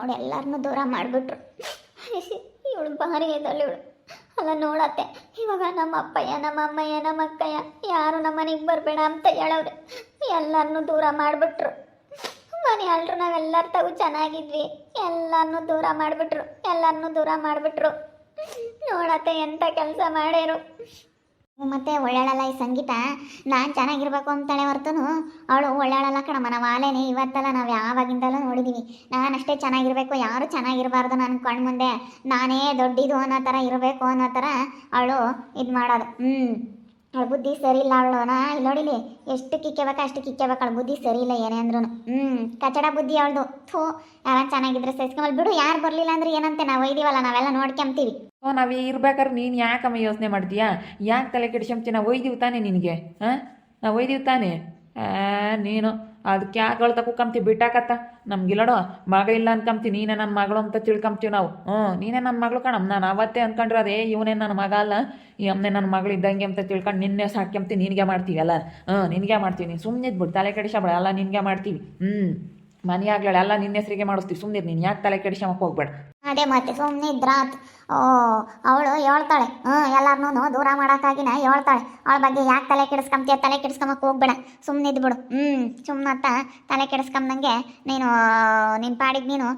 ನೋಡಿ ಎಲ್ಲರನ್ನೂ ದೂರ ಮಾಡಿಬಿಟ್ರು. ಇವಳು ಭಾರಿ ಇದ್ದಾಳೆ ಇವಳು. ಅಲ್ಲ ನೋಡತ್ತೆ, ಇವಾಗ ನಮ್ಮ ಅಪ್ಪಯ್ಯ, ನಮ್ಮ ಅಮ್ಮಯ್ಯ, ನಮ್ಮ ಅಕ್ಕಯ್ಯ, ಯಾರು ನಮ್ಮ ಮನೆಗೆ ಬರಬೇಡ ಅಂತ ಹೇಳವ್ರೆ. ಎಲ್ಲರನ್ನೂ ದೂರ ಮಾಡಿಬಿಟ್ರು. ಮನೆ ಅಲ್ರು ನಾವೆಲ್ಲರ ತಗು ಚೆನ್ನಾಗಿದ್ವಿ. ಎಲ್ಲರನ್ನೂ ದೂರ ಮಾಡಿಬಿಟ್ರು. ಎಲ್ಲರನ್ನೂ ದೂರ ಮಾಡಿಬಿಟ್ರು. ನೋಡತ್ತೆ ಎಂಥ ಕೆಲಸ ಮಾಡ್ಯಾರು. ಮತ್ತೆ ಒಳ್ಳಾಳಲ್ಲ ಈ ಸಂಗೀತ? ನಾನು ಚೆನ್ನಾಗಿರ್ಬೇಕು ಅಂತಾಳೆ ಹೊರತುನು. ಅವಳು ಒಳ್ಳಾಳಲ್ಲ ಕಣಮ್ಮ, ನಾವು ಆಲೇನೆ ಇವತ್ತಲ್ಲ, ನಾವು ಯಾವಾಗಿಂದಲೂ ನೋಡಿದ್ದೀವಿ ನಾನು ಅಷ್ಟೇ ಚೆನ್ನಾಗಿರ್ಬೇಕು, ಯಾರು ಚೆನ್ನಾಗಿರಬಾರ್ದು ನನ್ನ ಕಣ್ಮುಂದೆ ನಾನೇ ದೊಡ್ಡಿದು ಅನ್ನೋ ಥರ ಇರಬೇಕು ಅನ್ನೋ ಥರ ಅವಳು ಇದು ಮಾಡೋದು. ಹ್ಞೂ ಅವಳ ಬುದ್ಧಿ ಸರಿ ಇಲ್ಲ ಅವಳು ನಾ ಇಲ್ಲಿ ನೋಡಿಲಿ, ಎಷ್ಟು ಕಿಕ್ಕೆಬೇಕು, ಅಷ್ಟು ಕಿಕ್ಕೆಬೇಕು ಅವಳ. ಬುದ್ಧಿ ಸರಿ ಇಲ್ಲ ಏನೇ ಅಂದ್ರೂ ಹ್ಞೂ ಕಚಡ ಬುದ್ಧಿ ಅವಳದು. ಥೂ ಯಾರು ಚೆನ್ನಾಗಿದ್ರೆ ಸಹಿಸ್ಕೊಂಬಲ್ ಬಿಡು, ಯಾರು ಬರಲಿಲ್ಲ ಅಂದ್ರೆ ಏನಂತೆ? ನಾವು ಒಯ್ದೀವಲ್ಲ, ನಾವೆಲ್ಲ ನೋಡ್ಕೊಂತೀವಿ. ಓ, ನಾವು ಇರ್ಬೇಕಾದ್ರೆ ನೀನು ಯಾಕಮ್ಮ ಯೋಚನೆ ಮಾಡ್ತೀಯಾ? ಯಾಕೆ ತಲೆ ಕೆಡಿಸ್ಕೊಂತಿ ನಾವು ಒಯ್ದೀವಿ ತಾನೆ ನಿನಗೆ, ಹಾಂ? ನಾವು ಒಯ್ದೀವಿ ತಾನೆ? ನೀನು ಅದಕ್ಕೆ ಯಾಕೆ ಅಳ್ತಾ ಕುಕ್ಕಂತೀವಿ ಬಿಟ್ಟಾಕತ್ತ? ನಮ್ಗಿಲ್ಲಡೋ, ಮಗ ಇಲ್ಲ ಅನ್ಕೊಂತೀವಿ ನೀನೇ ನನ್ನ ಮಗಳು ಅಂತ ತಿಳ್ಕಂಬ್ತೀವಿ ನಾವು. ಹ್ಞೂ, ನೀನೇ ನನ್ನ ಮಗಳು ಕಣಮ್ಮ ನಾನು ಅವತ್ತೇ ಅನ್ಕೊಂಡ್ರೆ ಅದೇ, ಇವನೇ ನನ್ನ ಮಗ ಅಲ್ಲ. ಈ ಅಮ್ಮನೇ ನನ್ನ ಮಗಳು ಇದ್ದಂಗೆ ಅಂತ ತಿಳ್ಕೊಂಡು ನಿನ್ನೆ ಸಾಕ್ಯಂಬ್ತಿ, ನಿನಗೆ ಮಾಡ್ತೀವಿ ಅಲ್ಲ? ಹ್ಞೂ, ನಿನಗೆ ಮಾಡ್ತೀವಿ. ನೀನು ಸುಮ್ಮನೆ ಇದ್ಬಿಡು, ತಲೆ ಕೆಡಿಸಬೇಡ ಅಲ್ಲ, ನಿನಗೆ ಮಾಡ್ತೀವಿ. ಹ್ಞೂ. ಮನೆ ಎಲ್ಲ ನಿನ್ನ ಹೆಸರಿಗೆ ಮಾಡಿಸ್ತೀವಿ. ಸುಮ್ಮನೆ ನೀನು ಯಾಕೆ ತಲೆ ಕೆಡಿಸ್ಕೊಂಬಕ್ಕೆ ಹೋಗ್ಬೇಡ. ಅದೇ ಮತ್ತೆ ಸುಮ್ಮನೆ ಇದ್ರಾತ್. ಓ, ಅವಳು ಹೇಳ್ತಾಳೆ. ಹ್ಞೂ ಎಲ್ಲರನ್ನೂ ದೂರ ಮಾಡೋಕ್ಕಾಗಿನ ಹೇಳ್ತಾಳೆ. ಅವಳ ಬಗ್ಗೆ ಯಾಕೆ ತಲೆ ಕೆಡಿಸ್ಕೊಂತೀಯ? ತಲೆ ಕೆಡಿಸ್ಕೊಂಬಕ್ಕೆ ಹೋಗ್ಬೇಡ. ಸುಮ್ಮನೆ ಇದ್ಬಿಡು ಹ್ಞೂ ಸುಮ್ಮನತ್ತ ತಲೆ ಕೆಡಿಸ್ಕೊಂಬಂಗೆ ನೀನು ನಿನ್ನ ಪಾಡಿಗೆ ನೀನು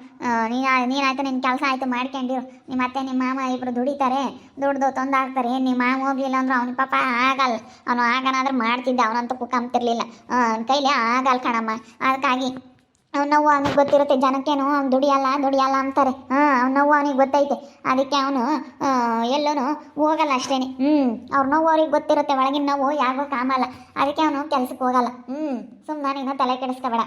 ನೀನು ನೀನಾಯ್ತು ನಿನ್ನ ಕೆಲಸ ಆಯಿತು ಮಾಡ್ಕೊಂಡಿರು ನಿಮ್ಮ ಅತ್ತೆ ನಿಮ್ಮ ಮಾಮ ಇಬ್ಬರು ದುಡಿತಾರೆ. ದುಡ್ದು ತಂದಾಕ್ತಾರೆ. ನಿಮ್ಮ ಮಾಮ ಹೋಗ್ಲಿಲ್ಲ ಅಂದ್ರೆ ಅವ್ನ ಪಾಪ ಆಗಲ್ಲ. ಅವನು ಆಗನಾದ್ರೂ ಮಾಡ್ತಿದ್ದೆ. ಅವನಂತೂ ಕುಕ್ಕಂತಿರ್ಲಿಲ್ಲ ಕೈಲಿ ಆಗಲ್ಲ ಕಣಮ್ಮ. ಅದಕ್ಕಾಗಿ ಅವ್ನ ನೋವು ಅವನಿಗೆ ಗೊತ್ತಿರುತ್ತೆ, ಜನಕ್ಕೇನು ಅವ್ನು ದುಡಿಯಲ್ಲ ದುಡಿಯಲ್ಲ ಅಂತಾರೆ. ಹಾಂ, ಅವ್ನ ನೋವು ಅವನಿಗೆ ಗೊತ್ತೈತೆ. ಅದಕ್ಕೆ ಅವನು ಎಲ್ಲೂ ಹೋಗಲ್ಲ ಅಷ್ಟೇ ಹ್ಞೂ ಅವ್ರ ನೋವು ಅವ್ರಿಗೆ ಗೊತ್ತಿರುತ್ತೆ, ಒಳಗಿನ ನೋವು ಯಾರಿಗೂ ಕಾಮಲ್ಲ. ಅದಕ್ಕೆ ಅವನು ಕೆಲ್ಸಕ್ಕೆ ಹೋಗಲ್ಲ. ಹ್ಞೂ ಸುಮ್ಮನೆ ನೀನು ತಲೆ ಕೆಡಿಸ್ಕೋಬೇಡ.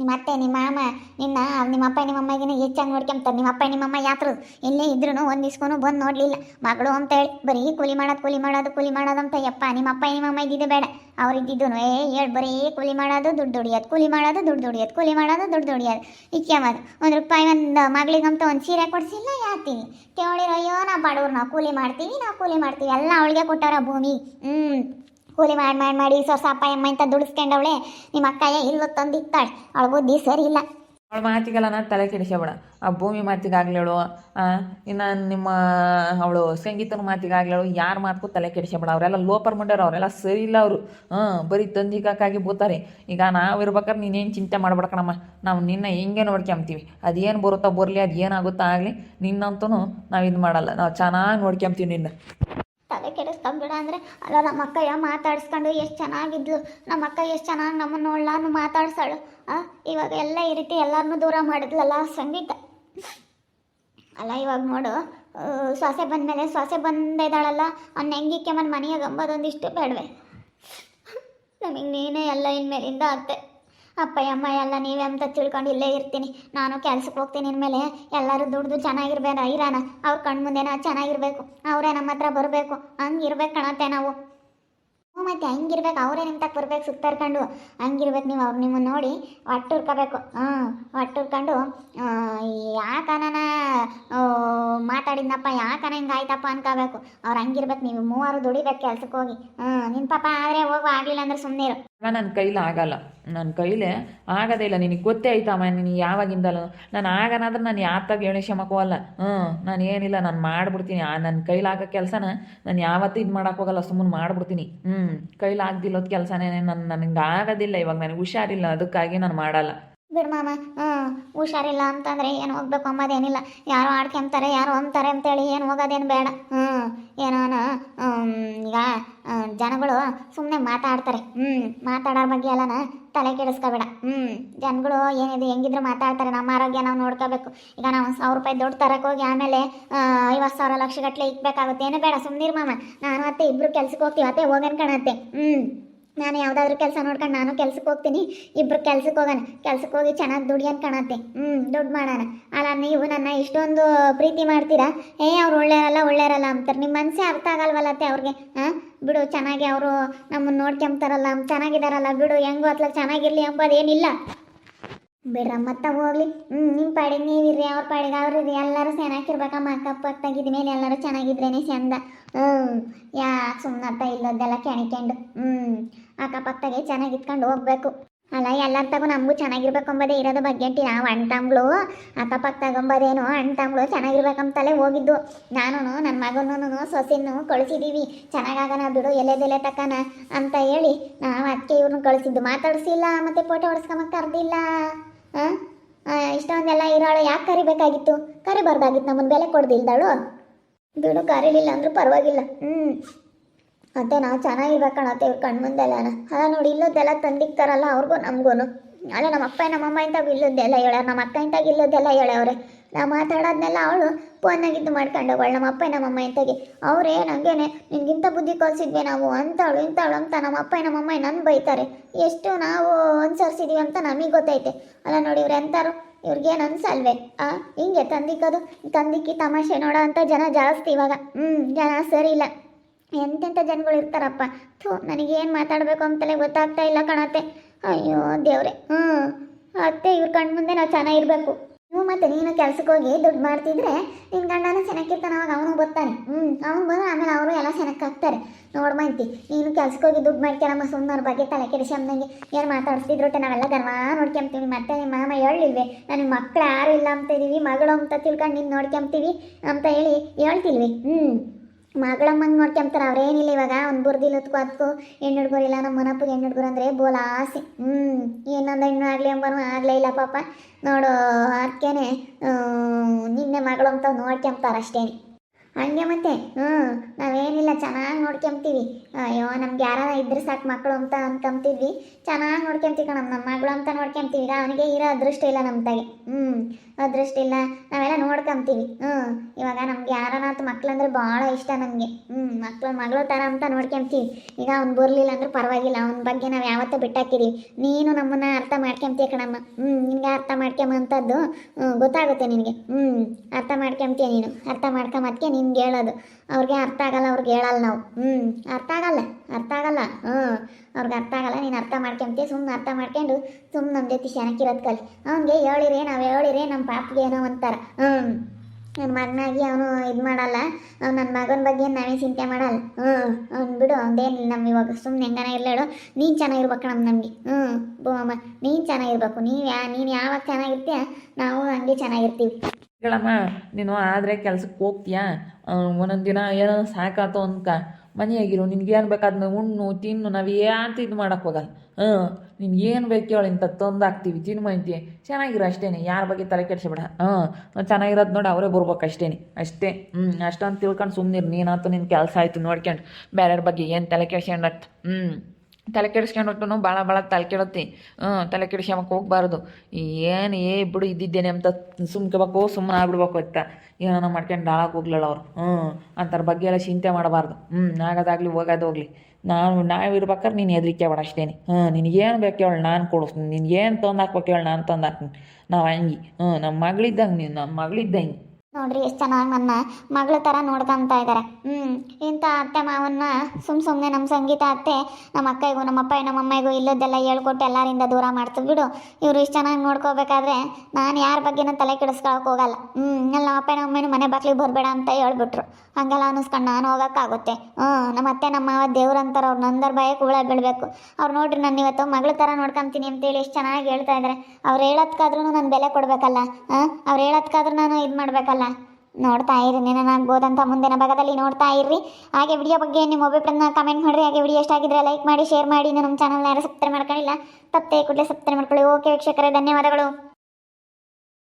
ನಿಮ್ಮ ಅತ್ತೆ ನಿಮ್ಮ ಮಾಮ ನಿನ್ನ, ನಿಮ್ಮ ಅಪ್ಪ, ನಿಮ್ಮ ಅಮ್ಮಗಿನ ಹೆಚ್ಚಾಗಿ ನೋಡ್ಕೊಂತಾರೆ ನಿಮ್ಮ ಅಪ್ಪ, ನಿಮ್ಮ ಅಮ್ಮ ಯಾತ್ರು ಎಲ್ಲೇ ಇದ್ರೂ ಒಂದು ಇಸ್ಕೊನು ಬಂದು ನೋಡಲಿಲ್ಲ. ಮಗಳು ಅಂತ ಹೇಳಿ ಬರೀ ಕೂಲಿ ಮಾಡೋದು ಕೂಲಿ ಮಾಡೋದು ಕೂಲಿ ಮಾಡೋದು ಅಂತ ಯಪ್ಪ, ನಿಮ್ಮ ಅಪ್ಪ, ನಿಮ್ಮ ಅಮ್ಮ ಇದ್ದಿದ್ದು ಬೇಡ. ಅವ್ರು ಇದ್ದಿದ್ದು ಏ, ಹೇಳಿ, ಬರೀ ಕೂಲಿ ಮಾಡೋದು, ದುಡ್ಡು ದುಡಿಯೋದು, ಕೂಲಿ ಮಾಡೋದು, ದುಡ್ಡು ದುಡಿಯೋದು, ಕೂಲಿ ಮಾಡೋದು, ದುಡ್ಡು ದುಡಿಯೋದು. ಇಕ್ಯಾಮದು ಒಂದು ರೂಪಾಯಿ, ಒಂದು ಮಗಳಿಗಂತ ಒಂದು ಸೀರೆ ಕೊಡಿಸಿಲ್ಲ ಯಾತೀನಿ ಕೇಳಿರೋ ಅಯ್ಯೋ ನಾವು ಬಡವ್ರು ನಾವು ಕೂಲಿ ಮಾಡ್ತೀವಿ ನಾವು ಕೂಲಿ ಮಾಡ್ತೀವಿ ಎಲ್ಲ ಅವಳಿಗೆ ಕೊಟ್ಟಾರ ಭೂಮಿ. ಹ್ಞೂ ಕೂಲಿ ಮಾಡಿ ಮಾಡಿ ಮಾಡಿ ಸೊಸ ಅಪ್ಪ ಅಮ್ಮ ಅಂತ ದುಡಿಸ್ಕೊಂಡವಳೆ, ನಿಮ್ಮ ಅಕ್ಕಯ್ಯ ಇಲ್ಲ ತಂದಿತ್ತಾಳೆ ಅವಳ ಬುದ್ಧಿ ಸರಿ ಇಲ್ಲ. ಅವಳ ಮಾತಿಗೆಲ್ಲ ನಾನು ತಲೆ ಕೆಡಿಸಬೇಡ ಆ ಭೂಮಿ ಮಾತಿಗಾಗ್ಲೇಳು ಇನ್ನು ನಿಮ್ಮ, ಅವಳು ಸಂಗೀತನ ಮಾತಿಗಾಗ್ಲೇಳು, ಯಾರ ಮಾತಕ್ಕೂ ತಲೆ ಕೆಡಿಸಬೇಡ ಅವರೆಲ್ಲ ಲೋಪರ್ ಮುಂಡ್ಯಾರ ಅವರೆಲ್ಲ ಸರಿ ಇಲ್ಲ ಅವರು. ಹಾಂ, ಬರೀ ತಂದಿಕಾಗಿ ಬೋತಾರೆ. ಈಗ ನಾವು ಇರ್ಬೇಕಾದ್ರೆ ನೀನೇನು ಚಿಂತೆ ಮಾಡ್ಬೇಡ ನಾವು ನಿನ್ನ ಹೆಂಗೆ ನೋಡ್ಕೊಂತೀವಿ ಅದೇನು ಬರುತ್ತಾ ಬರಲಿ ಅದು ಏನಾಗುತ್ತಾ ಆಗಲಿ ನಿನ್ನಂತೂ ನಾವು ಇದು ಮಾಡಲ್ಲ. ನಾವು ಚೆನ್ನಾಗಿ ನೋಡ್ಕೊಂತೀವಿ ನಿನ್ನ. ಕೆಡಿಸ್ಕೊಂಬಿಡ ಅಂದರೆ ಅಲ್ಲ ನಮ್ಮ ಅಕ್ಕಯ್ಯ ಮಾತಾಡಿಸ್ಕೊಂಡು ಎಷ್ಟು ಚೆನ್ನಾಗಿದ್ಲು. ನಮ್ಮ ಅಕ್ಕ ಎಷ್ಟು ಚೆನ್ನಾಗಿ ನಮ್ಮನ್ನು ನೋಡ್ಲಾನು ಮಾತಾಡ್ಸಾಳು. ಆ, ಇವಾಗ ಎಲ್ಲ ಈ ರೀತಿ ಎಲ್ಲರನ್ನೂ ದೂರ ಮಾಡಿದ್ಲಲ್ಲ ಸಂಗೀತ. ಅಲ್ಲ ಇವಾಗ ನೋಡು ಸೊಸೆ ಬಂದಮೇಲೆ ಸೊಸೆ ಬಂದಿದ್ದಾಳಲ್ಲ ಅವ್ನ ಹೆಂಗಿಕ್ಕೆ ಮನ ಮನೆಯಾಗ ಅಂಬೋದೊಂದಿಷ್ಟು ಬೇಡವೆ. ನಮಗೆ ನೀನೇ ಎಲ್ಲ ಇನ್ಮೇಲಿಂದ ಅತ್ತೆ. ಅಪ್ಪಯ್ಯ ಅಮ್ಮ ಎಲ್ಲ ನೀವೇ ಅಂತ ತಿಳ್ಕೊಂಡು ಇಲ್ಲೇ ಇರ್ತೀನಿ. ನಾನು ಕೆಲ್ಸಕ್ಕೆ ಹೋಗ್ತೀನಿ ಇನ್ಮೇಲೆ ಎಲ್ಲರೂ ದುಡ್ದು ಚೆನ್ನಾಗಿರ್ಬೇಕು ಐರಾನ ಅವ್ರ ಕಣ್ಮುಂದೆ ನಾ ಚೆನ್ನಾಗಿರ್ಬೇಕು. ಅವರೇ ನಮ್ಮ ಹತ್ರ ಬರಬೇಕು. ಹಂಗಿರ್ಬೇಕು ಕಣತ್ತೆ ನಾವು. ಹ್ಞೂ ಮತ್ತೆ, ಹಂಗಿರ್ಬೇಕು. ಅವರೇ ನಿಮ್ಮ ತಕ್ಕ ಬರ್ಬೇಕು ಸುತ್ತರ್ಕೊಂಡು ಹಂಗಿರ್ಬೇಕು ನೀವು ಅವ್ರು ನಿಮ್ಮನ್ನು ನೋಡಿ ಒಟ್ಟು ಹುರ್ಕೋಬೇಕು ಹ್ಞೂ ಒಟ್ಟು ಹುರ್ಕೊಂಡು ಯಾಕನ ಮಾತಾಡಿದ್ನಪ್ಪ, ಯಾಕನ ಹಿಂಗೆ ಆಯ್ತಪ್ಪ ಅನ್ಕೋಬೇಕು. ಅವ್ರು ಹಂಗಿರ್ಬೇಕು. ನೀವು ಮೂವರು ದುಡಿಬೇಕು ಕೆಲ್ಸಕ್ಕೆ ಹೋಗಿ. ಹ್ಞೂ ನಿನ್ನ ಪಾಪ ಆದರೆ ಹೋಗು ಆಗಲಿಲ್ಲ ಅಂದ್ರೆ ಸುಮ್ಮನೆ ಇರು ನನ್ನ ಕೈಲಿ ಆಗಲ್ಲ. ನನ್ನ ಕೈಲೇ ಆಗೋದೇ ಇಲ್ಲ. ನಿನಗೆ ಗೊತ್ತೇ ಆಯ್ತಮ್ಮ ನೀನು ಯಾವಾಗಿಂದಲೂ. ನಾನು ಆಗನಾದ್ರೆ ನಾನು ಯಾತಾಗ ಗಣೇಶ ಕ್ಷಮಕ್ಕವಲ್ಲ ಹ್ಞೂ ನಾನು ಏನಿಲ್ಲ, ನಾನು ಮಾಡಿಬಿಡ್ತೀನಿ. ಆ ನನ್ನ ಕೈಲಾಗೋ ಕೆಲಸನ ನಾನು ಯಾವತ್ತೂ ಇದು ಮಾಡೋಕೆ ಹೋಗಲ್ಲ ಸುಮ್ಮನೆ ಮಾಡಿಬಿಡ್ತೀನಿ. ಹ್ಞೂ ಕೈಲಾಗ್ದಿಲ್ಲೋದು ಕೆಲಸನೇ ನನ್ನ ನನಗೆ ಆಗೋದಿಲ್ಲ, ಇವಾಗ ನನಗೆ ಹುಷಾರಿಲ್ಲ, ಅದಕ್ಕಾಗಿ ನಾನು ಮಾಡಲ್ಲ. ಬಿಡು ಮಾಮ, ಹ್ಞೂ, ಹುಷಾರಿಲ್ಲ ಅಂತಂದರೆ ಏನು ಹೋಗ್ಬೇಕು ಅಂಬೋದೇನಿಲ್ಲ. ಯಾರೋ ಆಡ್ಕೊಂತಾರೆ ಯಾರೋ ಅಂತಾರೆ ಅಂತೇಳಿ ಏನು ಹೋಗೋದೇನು ಬೇಡ. ಹ್ಞೂ ಏನೋನ ಈಗ ಜನಗಳು ಸುಮ್ಮನೆ ಮಾತಾಡ್ತಾರೆ. ಹ್ಞೂ, ಮಾತಾಡೋರ ಬಗ್ಗೆ ಎಲ್ಲನ ತಲೆ ಕೆಡಿಸ್ಕೋಬೇಡ. ಹ್ಞೂ, ಜನಗಳು ಏನಿದೆ, ಹೆಂಗಿದ್ರು ಮಾತಾಡ್ತಾರೆ. ನಮ್ಮ ಆರೋಗ್ಯ ನಾವು ನೋಡ್ಕೋಬೇಕು. ಈಗ ನಾವು ಒಂದು ಸಾವಿರ ರೂಪಾಯಿ ದುಡ್ಡು ತರಕ್ಕೆ ಹೋಗಿ ಆಮೇಲೆ ಐವತ್ತು ಸಾವಿರ ಲಕ್ಷಗಟ್ಟಲೆ ಇಕ್ಬೇಕಾಗುತ್ತೆ. ಏನು ಬೇಡ ಸುಮ್ಮನಿರು ಮಾಮ. ನಾನು ಅತ್ತೆ ಇಬ್ಬರು ಕೆಲ್ಸಕ್ಕೆ ಹೋಗ್ತೀವಿ, ಅತ್ತೆ ಹೋಗನ್ ಕಾಣತ್ತೆ. ಹ್ಞೂ. ನಾನು ಯಾವುದಾದ್ರೂ ಕೆಲಸ ನೋಡ್ಕೊಂಡು ನಾನು ಕೆಲ್ಸಕ್ಕೆ ಹೋಗ್ತೀನಿ ಇಬ್ಬರು ಕೆಲ್ಸಕ್ಕೆ ಹೋಗೋಣ. ಕೆಲ್ಸಕ್ಕೆ ಹೋಗಿ ಚೆನ್ನಾಗಿ ದುಡಿಯೋನ್ ಕಾಣತ್ತೆ. ಹ್ಞೂ ದುಡ್ಡು ಮಾಡೋಣ. ಅಲ್ಲ, ನೀವು ನನ್ನ ಇಷ್ಟೊಂದು ಪ್ರೀತಿ ಮಾಡ್ತೀರಾ? ಏ, ಅವ್ರು ಒಳ್ಳೆಯರಲ್ಲ ಒಳ್ಳೆಯರಲ್ಲ ಅಂತಾರೆ. ನಿಮ್ಮ ಮನಸ್ಸೇ ಅರ್ಥ ಆಗಲ್ವಲ್ಲತ್ತೆ ಅವ್ರಿಗೆ? ಹಾಂ? ಬಿಡು, ಚೆನ್ನಾಗಿ ಅವರು ನಮ್ಮನ್ನು ನೋಡ್ಕೊಂತಾರಲ್ಲ ಚೆನ್ನಾಗಿದ್ದಾರಲ್ಲ ಬಿಡು, ಹೆಂಗೋ ಅತ್ಲಾಗ ಚೆನ್ನಾಗಿರಲಿ ಎಂಬುದೇನಿಲ್ಲ ಬಿಡ್ರ, ಮತ್ತೆ ಹೋಗ್ಲಿ. ಹ್ಞೂ ನಿಮ್ಮ ಪಾಡಿಗೆ ನೀವಿರ್ರಿ ಅವ್ರ ಪಾಡಿಗೆ ಅವ್ರಿರ್ರಿ ಎಲ್ಲರೂ ಚೆನ್ನಾಗಿರ್ಬೇಕಮ್ಮ ಅಕ್ಕಪಕ್ಕದಾಗಿದ್ದ ಮೇಲೆ ಎಲ್ಲರೂ ಚೆನ್ನಾಗಿದ್ರೇನೆ ಚಂದ. ಹ್ಞೂ ಯಾಕೆ ಸುಮ್ಮನತ್ತ ಇಲ್ಲದೆಲ್ಲ ಕೆಣಿಕೊಂಡು ಹ್ಞೂ ಚೆನ್ನಾಗಿ ಇಟ್ಕೊಂಡು ಹೋಗ್ಬೇಕು. ಅಲ್ಲ, ಎಲ್ಲರ ತಗೋ ನಮಗೂ ಚೆನ್ನಾಗಿರ್ಬೇಕು ಅಂಬದೇ ಇರೋದು ಬಗ್ಗೆಂಟಿ ನಾವು ಅಣ್ಣ ತಮ್ಗಳು ಅಕ್ಕಪಕ್ಕ ತಗೊಂಬದೇನು ಅಣ್ಣ ತಮ್ಗಳು ಚೆನ್ನಾಗಿರ್ಬೇಕಂತಲೇ ಹೋಗಿದ್ದು. ನಾನು ನನ್ನ ಮಗನೂನು ಸೊಸಿನೂ ಕಳಿಸಿದ್ದೀವಿ ಚೆನ್ನಾಗಾಗನ ಬಿಡು ಎಲೆದೆಲೆ ತಕ್ಕನ ಅಂತ ಹೇಳಿ ನಾವು ಅದಕ್ಕೆ ಇವ್ರನ್ನ ಕಳಿಸಿದ್ದು. ಮಾತಾಡಿಸಿಲ್ಲ, ಮತ್ತೆ ಫೋಟೋ ಹೊಡ್ಸ್ಕೊಂಬಕ್ಕೆ ಕರೆದಿಲ್ಲ. ಹಾಂ ಇಷ್ಟೊಂದೆಲ್ಲ ಇರೋಳು ಯಾಕೆ ಕರಿಬೇಕಾಗಿತ್ತು? ಕರಿಬಾರ್ದಾಗಿತ್ತು ನಮ್ಮನ್ನು ಬೆಲೆ ಕೊಡ್ದಿಲ್ದಾಳು? ಬಿಡು, ಕರೀಲಿಲ್ಲ ಅಂದರೂ ಪರವಾಗಿಲ್ಲ. ಹ್ಞೂ ಅತ್ತೆ ನಾವು ಚೆನ್ನಾಗಿರ್ಬೇಕಣತ್ತೆ ಇವ್ರ ಮುಂದೆಲ್ಲನ ಅಲ್ಲ ನೋಡಿ, ಇಲ್ಲದ್ದೆಲ್ಲ ತಂದಿಕ್ತಾರಲ್ಲ ಅವ್ರಿಗೂ ನಮಗೂ ಅಲ್ಲ ನಮ್ಮ ಅಪ್ಪ ನಮ್ಮ ಅಮ್ಮ ಇಂತಾಗ ಇಲ್ಲದ್ದೆಲ್ಲ ಹೇಳ್ಯಾರ ನಮ್ಮ ಅಕ್ಕ ಇಂತಾಗ ಇಲ್ಲದ್ದೆಲ್ಲ ಹೇಳ್ಯಾವ್ರೆ ನಾವು ಮಾತಾಡೋದ್ನೆಲ್ಲ ಅವಳು ಫೋನಾಗಿದ್ದು ಮಾಡ್ಕೊಂಡು ನಮ್ಮ ಅಪ್ಪ ನಮ್ಮಮ್ಮ ಇಂತಾಗೆ ಅವ್ರೇ, ನಂಗೇನೆ ನಿನ್ಗಿಂತ ಬುದ್ಧಿ ಕಲಿಸಿದ್ವಿ ನಾವು. ಅಂತವಳು ಇಂಥವಳು ಅಂತ ನಮ್ಮ ಅಪ್ಪ ನಮ್ಮ ಅಮ್ಮ ನನ್ನ ಬೈತಾರೆ. ಎಷ್ಟು ನಾವು ಅನುಸರಿಸಿದೀವಿ ಅಂತ ನಮಗೆ ಗೊತ್ತೈತೆ. ಅಲ್ಲ ನೋಡಿ ಇವ್ರು ಎಂತಾರು? ಇವ್ರಿಗೇನು ಅನ್ಸಲ್ವೇ? ಆ, ಹಿಂಗೆ ತಂದಿಕ್ಕದು ತಂದಿಕ್ಕಿ ತಮಾಷೆ ನೋಡೋ ಅಂತ ಜನ ಜಾಸ್ತಿ ಇವಾಗ. ಹ್ಞೂ ಜನ ಸರಿ ಇಲ್ಲ. ಎಂತೆಂಥ ಜನಗಳು ಇರ್ತಾರಪ್ಪ? ಥೂ, ನನಗೇನು ಮಾತಾಡಬೇಕು ಅಂತಲೇ ಗೊತ್ತಾಗ್ತಾ ಇಲ್ಲ ಕಣತ್ತೆ. ಅಯ್ಯೋ, ದೇವ್ರೆ. ಹ್ಞೂ ಅತ್ತೆ ಇವ್ರ ಕಣ್ಮುಂದೆ ನಾವು ಚೆನ್ನಾಗಿರ್ಬೇಕು ನೀವು ಮತ್ತೆ ನೀನು ಕೆಲ್ಸಕ್ಕೆ ಹೋಗಿ ದುಡ್ಡು ಮಾಡ್ತಿದ್ರೆ ನಿನ್ನ ಗಂಡನ ಚೆನ್ನಾಗಿರ್ತಾನೆ ಅವಾಗ ಅವನು ಬರ್ತಾನೆ. ಹ್ಞೂ, ಅವನು ಬಂದ್ರೆ ಆಮೇಲೆ ಅವರು ಎಲ್ಲ ಚೆನ್ನಾಗಿ ಹಾಕ್ತಾರೆ ನೋಡ್ಮಂತಿ ನೀನು ಕೆಲ್ಸಕ್ಕೆ ಹೋಗಿ ದುಡ್ಡು ಮಾಡ್ಕೊಳಮ್ಮ ಸುಮ್ಮನೆ ಅವ್ರ ಬಗ್ಗೆ ತಲೆ ಕೆಡಿಸ್ಕೊಂಬಂಗೆ ಏನು ಮಾತಾಡಿಸ್ತಿದ್ರೊಟ್ಟೆ ನಾವೆಲ್ಲ ಗರ್ವಾ ನೋಡ್ಕೊಂತೀವಿ ಮತ್ತೆ ನಿಮ್ಮ ಮಾಮ ಹೇಳಿಲ್ವೇ ನನಗೆ ಮಕ್ಕಳು ಯಾರು ಇಲ್ಲ ಅಂತ ಇದೀವಿ, ಮಗಳು ಅಂತ ತಿಳ್ಕೊಂಡು ನಿನ್ನ ನೋಡ್ಕೊಂತೀವಿ ಅಂತ ಹೇಳಿ ಹೇಳ್ತಿಲ್ವಿ? ಹ್ಞೂ. ಮಗಳಮ್ಮಂಗೆ ನೋಡ್ಕೊಂತಾರೆ ಅವ್ರೇನಿಲ್ಲ ಇವಾಗ. ಒಂದು ಬುರ್ದಿಲ್ ಹೊತ್ಕೊ ಅದಕ್ಕೂ ಹೆಣ್ಣು ಹುಡುಗರು ಇಲ್ಲ ನಮ್ಮ ಮನಪ್ಪಗೆ ಹೆಣ್ಣು ಹುಡುಗರು ಅಂದರೆ ಬೋಲ ಆಸೆ. ಹ್ಞೂ ಇನ್ನೊಂದು ಹೆಣ್ಣು ಆಗಲಿ ಅಂಬನು ಆಗಲೇ ಇಲ್ಲ ಪಾಪ. ನೋಡು ಅದಕ್ಕೇನೆ ನಿನ್ನೆ ಮಗಳು ಅಂತ ನೋಡ್ಕೊಂತಾರೆ ಅಷ್ಟೇನೆ. ಹಂಗೆ ಮತ್ತೆ? ಹ್ಞೂ ನಾವೇನಿಲ್ಲ, ಚೆನ್ನಾಗಿ ನೋಡ್ಕೊಂತೀವಿ ಅಯ್ಯೋ, ನಮ್ಗೆ ಯಾರಾರ ಇದ್ರೆ ಸಾಕು ಮಕ್ಕಳು ಅಂತ ಅನ್ಕೊಂತಿದ್ವಿ ಚೆನ್ನಾಗಿ ನೋಡ್ಕೊಂತೀವಿ ಕಣಮ್ಮ ನಮ್ಮ ಮಗಳು ಅಂತ ನೋಡ್ಕೊಂತೀವಿ ಈಗ ಅವನಿಗೆ ಇರೋ ಅದೃಷ್ಟ ಇಲ್ಲ ನಮ್ಮ ತಾಗೆ ಹ್ಞೂ ಅದೃಷ್ಟ ಇಲ್ಲ. ನಾವೆಲ್ಲ ನೋಡ್ಕೊಂತೀವಿ ಹ್ಞೂ ಇವಾಗ ನಮ್ಗೆ ಯಾರನಾಥ ಮಕ್ಳು ಅಂದ್ರೆ ಭಾಳ ಇಷ್ಟ ನಮಗೆ. ಹ್ಞೂ ಮಕ್ಳು ಮಗಳು ಥರ ಅಂತ ನೋಡ್ಕೊಂತೀವಿ ಈಗ ಅವ್ನು ಬರಲಿಲ್ಲ ಅಂದ್ರೆ ಪರವಾಗಿಲ್ಲ, ಅವನ ಬಗ್ಗೆ ನಾವು ಯಾವತ್ತೂ ಬಿಟ್ಟಾಕಿದ್ದೀವಿ ನೀನು ನಮ್ಮನ್ನ ಅರ್ಥ ಮಾಡ್ಕೊಂತೀಯ ಕಣಮ್ಮ. ಹ್ಞೂ ನಿನಗೆ ಅರ್ಥ ಮಾಡ್ಕೊಂಬಂಥದ್ದು ಗೊತ್ತಾಗುತ್ತೆ ನಿನಗೆ. ಹ್ಞೂ ಅರ್ಥ ಮಾಡ್ಕೊಂತೀಯ ನೀನು. ಅರ್ಥ ಮಾಡ್ಕೊಂಬದಕ್ಕೆ ನಿನ್ಗೆ ಹೇಳೋದು. ಅವ್ರಿಗೆ ಅರ್ಥ ಆಗಲ್ಲ, ಅವ್ರಿಗೆ ಹೇಳಲ್ಲ ನಾವು. ಹ್ಞೂ ಅರ್ಥ ಆಗಲ್ಲ ಅರ್ಥ ಆಗಲ್ಲ. ಹ್ಞೂ ಅವ್ರಿಗೆ ಅರ್ಥ ಆಗಲ್ಲ, ನೀನು ಅರ್ಥ ಮಾಡ್ಕೊಂತೀಯ? ಸುಮ್ಮನೆ ಅರ್ಥ ಮಾಡ್ಕೊಂಡು ಸುಮ್ಮನೆ ನಮ್ಮ ಜೊತೆ ಶನಕಿರೋದು ಕಲಿ. ಅವನಿಗೆ ಹೇಳಿರಿ, ನಾವು ಹೇಳಿರಿ ನಮ್ಮ ಪಾಪಿಗೆ ಏನೋ ಅಂತಾರೆ ಹ್ಞೂ ನನ್ನ ಮಗನಾಗಿ ಅವನು ಇದು ಮಾಡಲ್ಲ. ಅವ್ನು ನನ್ನ ಮಗನ ಬಗ್ಗೆ ನಾವೇ ಚಿಂತೆ ಮಾಡಲ್ಲ. ಹ್ಞೂ ಅವ್ನು ಬಿಡು ಅವ್ನದೇನಿಲ್ಲ ನಮ್ಮ ಇವಾಗ. ಸುಮ್ಮನೆ ಹೆಂಗನ ಇರಲೇಳು ನೀನು ಚೆನ್ನಾಗಿರ್ಬೇಕು ನಮ್ಮ ನಮಗೆ. ಹ್ಞೂ ಬೋಮ್ಮ ನೀನು ಚೆನ್ನಾಗಿರ್ಬೇಕು. ನೀವು ಯಾ, ನೀನು ಯಾವಾಗ ಚೆನ್ನಾಗಿರ್ತೀಯ, ನಾವು ಹಂಗೆ ಚೆನ್ನಾಗಿರ್ತೀವಿ. ಹೇಳಮ್ಮ, ನೀನು ಆದರೆ ಕೆಲ್ಸಕ್ಕೆ ಹೋಗ್ತೀಯಾ? ಒಂದೊಂದು ದಿನ ಏನೋ ಸಾಕಾತು ಅನ್ಕ ಮನೆಯಾಗಿರು, ನಿನ್ಗೆ ಏನು ಬೇಕಾದ್ನ ಉಣ್ಣು, ತಿನ್ನು, ನಾವು ಏನಂತ ಇದು ಮಾಡಕ್ಕೆ ಹೋಗಲ್ಲ. ಹಾಂ ನಿನ್ಗೆ ಏನು ಬೇಕು ಹೇಳು ಇಂಥ ತಂದು ಹಾಕ್ತೀವಿ ತಿನ್ಮಂತಿ ಚೆನ್ನಾಗಿರೋ ಅಷ್ಟೇ ಯಾರ ಬಗ್ಗೆ ತಲೆ ಕೆಡಿಸ್ಬೇಡ. ಹಾಂ ಚೆನ್ನಾಗಿರೋದು ನೋಡಿ ಅವರೇ ಬರ್ಬೇಕು ಅಷ್ಟೇ ಅಷ್ಟೇ. ಹ್ಞೂ ಅಷ್ಟೊಂದು ತಿಳ್ಕೊಂಡು ಸುಮ್ಮನಿರು ನೀನಾತು ನಿನ್ನ ಕೆಲಸ ಆಯಿತು ನೋಡ್ಕೊಂಡು ಬೇರೆಯವ್ರ ಬಗ್ಗೆ ಏನು ತಲೆ ಕೆಡ್ಸ್ಕೊಂಡಟ್ ಹ್ಞೂ ತಲೆ ಕೆಡಿಸ್ಕೊಂಡೊಟ್ಟು ಭಾಳ ಭಾಳ ತಲೆ ಕೆಡತ್ತಿ. ಹ್ಞೂ ತಲೆ ಕೆಡಿಸ್ಕೊಂಬಕ್ಕೆ ಹೋಗ್ಬಾರ್ದು. ಏನು, ಏ, ಬಿಡು, ಇದ್ದಿದ್ದೇನೆ ಅಂತ ಸುಮ್ಕೋಬೇಕು ಸುಮ್ಮನೆ ಆಗ್ಬಿಡ್ಬೇಕು ಅಂತ. ಏನೋ ಮಾಡ್ಕೊಂಡು ಡಾಳಕ್ಕೆ ಹೋಗ್ಲಲ್ಲ ಅವ್ರು. ಹ್ಞೂ ಅಂಥವ್ರ ಬಗ್ಗೆ ಎಲ್ಲ ಚಿಂತೆ ಮಾಡಬಾರ್ದು. ಹ್ಞೂ ಆಗೋದಾಗಲಿ ಹೋಗೋದು ಹೋಗ್ಲಿ. ನಾನು, ನಾವು ಇರ್ಬೇಕಾದ್ರೆ ನೀನು ಹೆದರಿಕೆ ಬೇಡ ಹ್ಞೂ ನಿನಗೇನು ಬೇಕು ಹೇಳಿ, ನಾನು ಕೊಡಿಸ್ತೀನಿ ನಿನಗೇನು ತಂದು ಹಾಕ್ಬೇಕು ಹೇಳು, ನಾನು ತಂದು ಹಾಕ್ತೀನಿ. ನಾವು ಹಂಗೆ. ಹ್ಞೂ ನಮ್ಮ ಮಗಳಿದ್ದಂಗೆ ನೀನು ನಮ್ಮ ಮಗಳಿದ್ದಂಗೆ. ನೋಡ್ರಿ ಎಷ್ಟು ಚೆನ್ನಾಗಿ ನನ್ನ ಮಗಳ ಥರ ನೋಡ್ಕೊಂತ ಇದ್ದಾರೆ ಹ್ಞೂ ಇಂಥ ಅತ್ತೆ ಮಾವನ್ನ ಸುಮ್ ಸುಮ್ಮನೆ ನಮ್ಮ ಸಂಗೀತ ಅತ್ತೆ ನಮ್ಮ ಅಕ್ಕಗೂ ನಮ್ಮ ಅಪ್ಪ ನಮ್ಮ ಅಮ್ಮಗೂ ಇಲ್ಲದೆಲ್ಲ ಹೇಳ್ಕೊಟ್ಟು ಎಲ್ಲರಿಂದ ದೂರ ಮಾಡ್ತು ಬಿಡು, ಇವರು ಇಷ್ಟು ಚೆನ್ನಾಗಿ ನೋಡ್ಕೋಬೇಕಾದ್ರೆ ನಾನು ಯಾರ ಬಗ್ಗೆನೂ ತಲೆ ಕೆಡಿಸ್ಕೊಳಕ್ಕೆ ಹೋಗಲ್ಲ. ಹ್ಞೂ ಎಲ್ಲ ನಮ್ಮ ಅಪ್ಪ ನಮ್ಮ ಅಮ್ಮನೂ ಮನೆ ಬಾಕ್ಲಿಗೆ ಬರಬೇಡ ಅಂತ ಹೇಳ್ಬಿಟ್ರು. ಹಂಗೆಲ್ಲ ಅನ್ನಿಸ್ಕೊಂಡು ನಾನು ಹೋಗೋಕ್ಕಾಗುತ್ತೆ. ಹ್ಞೂ ನಮ್ಮ ಅತ್ತೆ ನಮ್ಮ ಮಾವ ದೇವ್ರು ಅಂತಾರೆ ಅವ್ರು ನಂದರ ಬಾಯಿ ಕೂಳ ಬಿಡಬೇಕು ಅವ್ರು ನೋಡ್ರಿ ನಾನು ಇವತ್ತು ಮಗಳ ಥರ ನೋಡ್ಕೊಂತೀನಿ ಅಂತೇಳಿ ಎಷ್ಟು ಚೆನ್ನಾಗಿ ಹೇಳ್ತಾ ಇದ್ದಾರೆ ಅವ್ರು ಹೇಳೋದಕ್ಕಾದ್ರೂ ನಾನು ಬೆಲೆ ಕೊಡಬೇಕಲ್ಲ, ಹಾಂ? ಅವ್ರು ಹೇಳೋದಕ್ಕಾದ್ರೂ ನಾನು ಇದು ಮಾಡಬೇಕಲ್ಲ. ನೋಡ್ತಾ ಇರಿ ಅಂತ ಮುಂದಿನ ಭಾಗದಲ್ಲಿ ನೋಡ್ತಾ ಇರ್ರಿ. ಹಾಗೆ ವಿಡಿಯೋ ಬಗ್ಗೆ ನಿಮ್ಮ ಅಭಿಪ್ರಾಯನ ಕಮೆಂಟ್ ಮಾಡಿರಿ. ಹಾಗೆ ವಿಡಿಯೋ ಇಷ್ಟ ಆಗಿದ್ರೆ ಲೈಕ್ ಮಾಡಿ ಶೇರ್ ಮಾಡಿ. ನಮ್ಮ ಚಾನಲ್ನ ಯಾರು ಸಬ್ಸ್ಕ್ರೈಬ್ ಮಾಡ್ಕೊಂಡಿಲ್ಲ ತಪ್ಪೇ ಕೂಡಲೇ ಸಬ್ಸ್ಕ್ರೈಬ್ ಮಾಡ್ಕೊಳ್ಳಿ. ಓಕೆ ವೀಕ್ಷಕರೇ, ಧನ್ಯವಾದಗಳು.